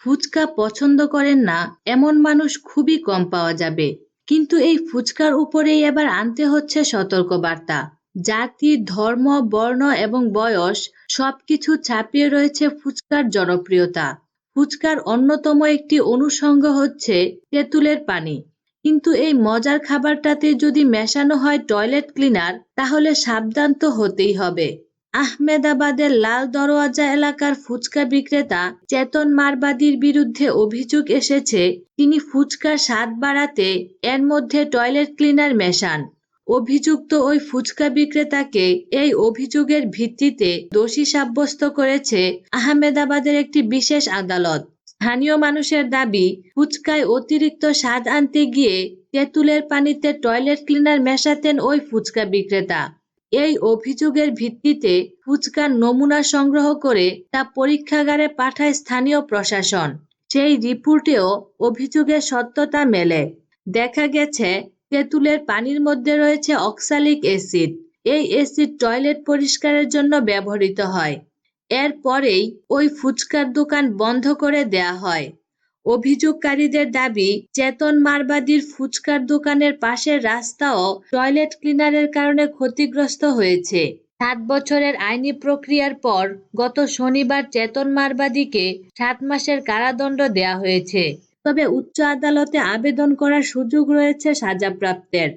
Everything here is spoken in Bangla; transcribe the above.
ফুচকা পছন্দ করেন না, এমন মানুষ খুবই কম পাওয়া যাবে। কিন্তু এই ফুচকার উপরেই এবার আনতে হচ্ছে সতর্কবার্তা। জাতি, ধর্ম, বর্ণ এবং বয়স সবকিছু ছাপিয়ে রয়েছে ফুচকার জনপ্রিয়তা। ফুচকার অন্যতম একটি অনুষঙ্গ হচ্ছে তেঁতুলের পানি। কিন্তু এই মজার খাবারটাতে যদি মেশানো হয় টয়লেট ক্লিনার, তাহলে সাবধান তো হতেই হবে। আহমেদাবাদের লাল দরওয়াজা এলাকার ফুচকা বিক্রেতা চেতন মারবাদির বিরুদ্ধে অভিযোগ এসেছে, তিনি ফুচকার স্বাদ বাড়াতে এর মধ্যে টয়লেট ক্লিনার মেশান। অভিযুক্ত ওই ফুচকা বিক্রেতাকে এই অভিযোগের ভিত্তিতে দোষী সাব্যস্ত করেছে আহমেদাবাদের একটি বিশেষ আদালত। স্থানীয় মানুষের দাবি, ফুচকায় অতিরিক্ত স্বাদ আনতে গিয়ে তেঁতুলের পানিতে টয়লেট ক্লিনার মেশাতেন ওই ফুচকা বিক্রেতা। এই অভিযোগের ভিত্তিতে ফুচকার নমুনা সংগ্রহ করে তা পরীক্ষাগারে পাঠায় স্থানীয় প্রশাসন। সেই রিপোর্টেও অভিযোগের সত্যতা মেলে। দেখা গেছে, তেঁতুলের পানির মধ্যে রয়েছে অক্সালিক অ্যাসিড। এই অ্যাসিড টয়লেট পরিষ্কারের জন্য ব্যবহৃত হয়। এরপরেই ওই ফুচকার দোকান বন্ধ করে দেয়া হয়। অভিযোগকারীদের দাবি, চেতন মারবাদির ফুচকার দোকানের পাশের রাস্তাও টয়লেট ক্লিনারের কারণে ক্ষতিগ্রস্ত হয়েছে। সাত বছরের আইনি প্রক্রিয়ার পর গত শনিবার চেতন মারবাদীকে সাত মাসের কারাদণ্ড দেয়া হয়েছে। তবে উচ্চ আদালতে আবেদন করার সুযোগ রয়েছে সাজাপ্রাপ্তের।